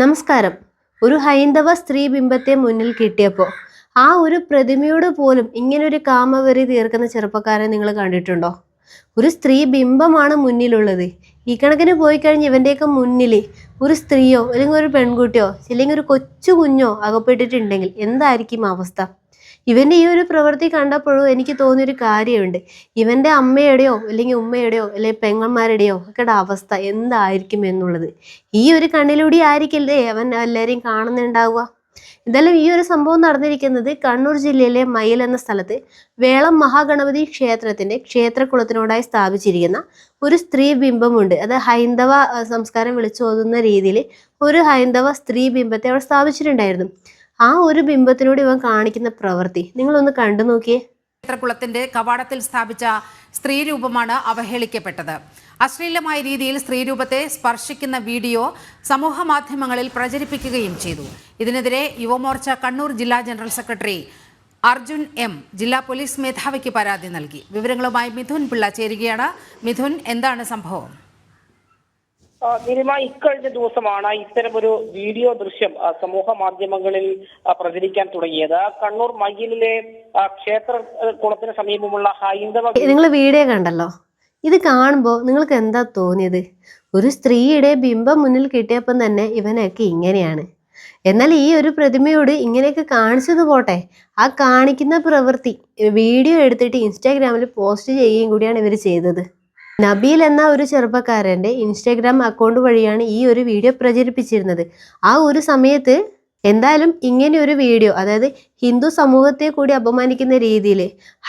നമസ്കാരം. ഒരു ഹൈന്ദവ സ്ത്രീ ബിംബത്തെ മുന്നിൽ കിട്ടിയപ്പോൾ ആ ഒരു പ്രതിമയോട് പോലും ഇങ്ങനൊരു കാമവെറി തീർക്കുന്ന ചെറുപ്പക്കാരെ നിങ്ങൾ കണ്ടിട്ടുണ്ടോ? ഒരു സ്ത്രീ ബിംബമാണ് മുന്നിലുള്ളത്. ഈ കണക്കിന് പോയി കഴിഞ്ഞ് ഇവന്റെയൊക്കെ മുന്നിൽ ഒരു സ്ത്രീയോ അല്ലെങ്കിൽ ഒരു പെൺകുട്ടിയോ അല്ലെങ്കിൽ ഒരു കൊച്ചു കുഞ്ഞോ അകപ്പെട്ടിട്ടുണ്ടെങ്കിൽ എന്തായിരിക്കും അവസ്ഥ? ഇവന്റെ ഈ ഒരു പ്രവൃത്തി കണ്ടപ്പോഴും എനിക്ക് തോന്നിയൊരു കാര്യമുണ്ട്. ഇവന്റെ അമ്മയുടെയോ അല്ലെങ്കിൽ ഉമ്മയുടെയോ അല്ലെങ്കിൽ പെങ്ങന്മാരുടെയോ ഒക്കെയുടെ അവസ്ഥ എന്തായിരിക്കും എന്നുള്ളത്. ഈ ഒരു കണ്ണിലൂടെ ആയിരിക്കില്ലേ അവൻ എല്ലാവരെയും കാണുന്നുണ്ടാവുക? എന്തായാലും ഈ ഒരു സംഭവം നടന്നിരിക്കുന്നത് കണ്ണൂർ ജില്ലയിലെ മയിൽ എന്ന സ്ഥലത്ത് വേളം മഹാഗണപതി ക്ഷേത്രത്തിന്റെ ക്ഷേത്രകുളത്തിനോടായി സ്ഥാപിച്ചിരിക്കുന്ന ഒരു സ്ത്രീ ബിംബമുണ്ട്. അത് ഹൈന്ദവ സംസ്കാരം വിളിച്ചോതുന്ന രീതിയിൽ ഒരു ഹൈന്ദവ സ്ത്രീ ബിംബത്തെ അവിടെ സ്ഥാപിച്ചിട്ടുണ്ടായിരുന്നു. ആ ഒരു ബിംബത്തിനോട് ഇവൻ കാണിക്കുന്ന പ്രവൃത്തി. നിങ്ങളൊന്ന് കണ്ടു നോക്കിയേ. ക്ഷേത്രകുളത്തിന്റെ കവാടത്തിൽ സ്ഥാപിച്ച സ്ത്രീരൂപമാണ് അവഹേളിക്കപ്പെട്ടത്. അശ്ലീലമായ രീതിയിൽ സ്ത്രീരൂപത്തെ സ്പർശിക്കുന്ന വീഡിയോ സമൂഹ മാധ്യമങ്ങളിൽ പ്രചരിപ്പിക്കുകയും ചെയ്തു. ഇതിനെതിരെ യുവമോർച്ച കണ്ണൂർ ജില്ലാ ജനറൽ സെക്രട്ടറി അർജുൻ എം ജില്ലാ പോലീസ് മേധാവിക്ക് പരാതി നൽകി. വിവരങ്ങളുമായി മിഥുൻ പിള്ള ചേരുകയാണ്. മിഥുൻ എന്താണ് സംഭവം? ആ, ഇക്കഴിഞ്ഞ ദിവസമാണ് ഇത്തരമൊരു വീഡിയോ ദൃശ്യം സമൂഹ മാധ്യമങ്ങളിൽ പ്രചരിക്കാൻ തുടങ്ങിയത്. കണ്ണൂർ മയ്യിലിലെ ക്ഷേത്ര കുളത്തിന് സമീപമുള്ള ഹൈന്ദവ നിങ്ങൾ വീഡിയോ കണ്ടല്ലോ? ഇത് കാണുമ്പോൾ നിങ്ങൾക്ക് എന്താ തോന്നിയത്? ഒരു സ്ത്രീയുടെ ബിംബം മുന്നിൽ കിട്ടിയപ്പം തന്നെ ഇവനൊക്കെ ഇങ്ങനെയാണ്. എന്നാൽ ഈ ഒരു പ്രതിമയോട് ഇങ്ങനെയൊക്കെ കാണിച്ചത് പോട്ടെ. ആ കാണിക്കുന്ന പ്രവൃത്തി വീഡിയോ എടുത്തിട്ട് ഇൻസ്റ്റാഗ്രാമിൽ പോസ്റ്റ് ചെയ്യുകയും കൂടിയാണ് ഇവർ ചെയ്തത്. നബീൽ എന്ന ഒരു ചെറുപ്പക്കാരന്റെ ഇൻസ്റ്റാഗ്രാം അക്കൗണ്ട് വഴിയാണ് ഈ ഒരു വീഡിയോ പ്രചരിപ്പിച്ചിരുന്നത്. ആ ഒരു സമയത്ത് എന്തായാലും ഇങ്ങനെ ഒരു വീഡിയോ അതായത് ഹിന്ദു സമൂഹത്തെ കൂടി അപമാനിക്കുന്ന രീതിയിൽ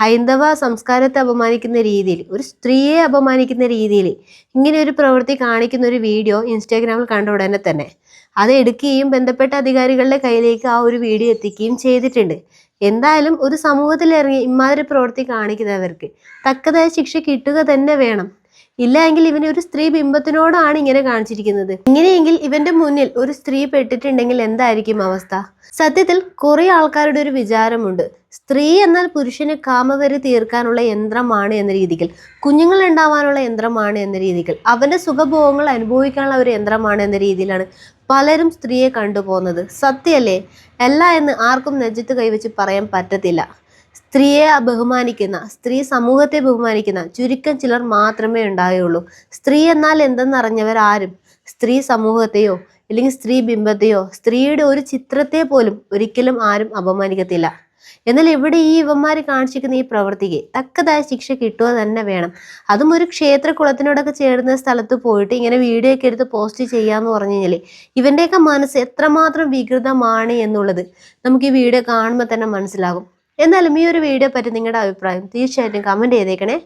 ഹൈന്ദവ സംസ്കാരത്തെ അപമാനിക്കുന്ന രീതിയിൽ ഒരു സ്ത്രീയെ അപമാനിക്കുന്ന രീതിയിൽ ഇങ്ങനെ ഒരു പ്രവൃത്തി കാണിക്കുന്ന ഒരു വീഡിയോ ഇൻസ്റ്റാഗ്രാമിൽ കണ്ട ഉടനെ തന്നെ. അത് എടുക്കുകയും ബന്ധപ്പെട്ട അധികാരികളുടെ കയ്യിലേക്ക് ആ ഒരു വീഡിയോ എത്തിക്കുകയും ചെയ്തിട്ടുണ്ട്. എന്തായാലും ഒരു സമൂഹത്തിൽ ഇറങ്ങി ഇമാതിരി പ്രവൃത്തി കാണിക്കുന്നവർക്ക് തക്കതായ ശിക്ഷ കിട്ടുക തന്നെ വേണം. ഇല്ല എങ്കിൽ ഇവനെ ഒരു സ്ത്രീ ബിംബത്തിനോടാണ് ഇങ്ങനെ കാണിച്ചിരിക്കുന്നത്. ഇങ്ങനെയെങ്കിൽ ഇവന്റെ മുന്നിൽ ഒരു സ്ത്രീ പെട്ടിട്ടുണ്ടെങ്കിൽ എന്തായിരിക്കും അവസ്ഥ? സത്യത്തിൽ കുറെ ആൾക്കാരുടെ ഒരു വിചാരമുണ്ട്. സ്ത്രീ എന്നാൽ പുരുഷന് കാമവരി തീർക്കാനുള്ള യന്ത്രമാണ് എന്ന രീതിയിൽ കുഞ്ഞുങ്ങൾ ഉണ്ടാവാനുള്ള യന്ത്രമാണ് എന്ന രീതിയിൽ അവന്റെ സുഖഭോഗങ്ങൾ അനുഭവിക്കാനുള്ള ഒരു യന്ത്രമാണ് എന്ന രീതിയിലാണ് പലരും സ്ത്രീയെ കണ്ടുപോകുന്നത്. സത്യല്ലേ അല്ല എന്ന് ആർക്കും നെഞ്ചത്ത് കൈവച്ച് പറയാൻ പറ്റത്തില്ല. സ്ത്രീയെ ബഹുമാനിക്കുന്ന സ്ത്രീ സമൂഹത്തെ ബഹുമാനിക്കുന്ന ചുരുക്കം ചിലർ മാത്രമേ ഉണ്ടായുള്ളൂ. സ്ത്രീ എന്നാൽ എന്തെന്നറിഞ്ഞവർ ആരും സ്ത്രീ സമൂഹത്തെയോ അല്ലെങ്കിൽ സ്ത്രീ ബിംബത്തെയോ സ്ത്രീയുടെ ഒരു ചിത്രത്തെ പോലും ഒരിക്കലും ആരും അപമാനിക്കത്തില്ല. എന്നാൽ ഇവിടെ ഈ ഇവന്മാർ കാണിച്ചിരിക്കുന്ന ഈ പ്രവൃത്തിക്ക് തക്കതായ ശിക്ഷ കിട്ടുക തന്നെ വേണം. അതും ഒരു ക്ഷേത്ര കുളത്തിനോടൊക്കെ ചേർന്ന സ്ഥലത്ത് പോയിട്ട് ഇങ്ങനെ വീഡിയോ ഒക്കെ എടുത്ത് പോസ്റ്റ് ചെയ്യാന്ന് പറഞ്ഞു കഴിഞ്ഞാൽ ഇവന്റെയൊക്കെ മനസ്സ് എത്രമാത്രം വികൃതമാണ് എന്നുള്ളത് നമുക്ക് ഈ വീഡിയോ കാണുമ്പോൾ തന്നെ മനസ്സിലാകും. എന്നാലും ഈ ഒരു വീഡിയോ പറ്റി നിങ്ങളുടെ അഭിപ്രായം തീർച്ചയായിട്ടും കമന്റ് ചെയ്തേക്കണേ.